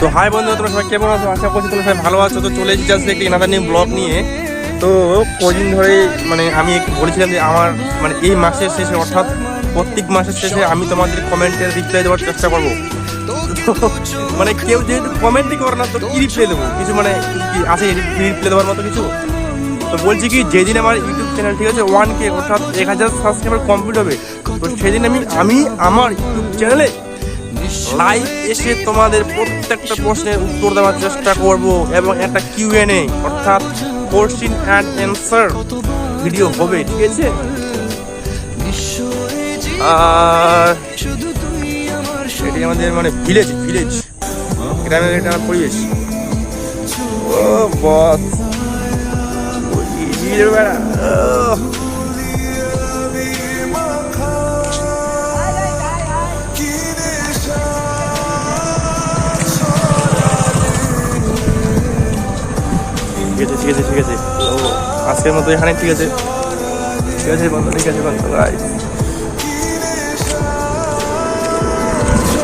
তো হাই বন্ধু, তোমরা সবাই কেমন আছো? আশা করছি তোমরা সবাই ভালো আছো। তো চলে এসেছি আজকে একটি ইনাদার নিয়ে ব্লগ নিয়ে। তো কদিন ধরে মানে আমি একটু বলেছিলাম যে আমার মানে এই মাসের শেষে, অর্থাৎ প্রত্যেক মাসের শেষে আমি তোমাদের কমেন্টের রিপ্লাই দেওয়ার চেষ্টা করব। মানে কেউ যেহেতু কমেন্টই করে না, তো কি রিপ্লাই দেবো? কিছু মানে আছে? রিপ্লাই দেওয়ার মতো কিছু? তো বলছি কি, যেদিন আমার ইউটিউব চ্যানেল ঠিক আছে ওয়ান কে অর্থাৎ এক হাজার সাবস্ক্রাইবার কমপ্লিট হবে, তো সেদিন আমি আমি আমার ইউটিউব চ্যানেলে লাইভ এসে তোমাদের প্রত্যেকটা প্রশ্নের উত্তর দেওয়ার চেষ্টা করব এবং একটা কিউএনএ অর্থাৎ কোশ্চিন অ্যান্ড অ্যান্সার ভিডিও হবে, ঠিক আছে? আর এটি আমাদের মানে ভিলেজ ভিলেজ গ্রামের একটা পরিবেশ। ও বস বেড়া আছে, ঠিক আছে ঠিক আছে। তো আজকের মতো এখানে ঠিক আছে। ঠিক আছে বন্ধু, ঠিক আছে বন্ধু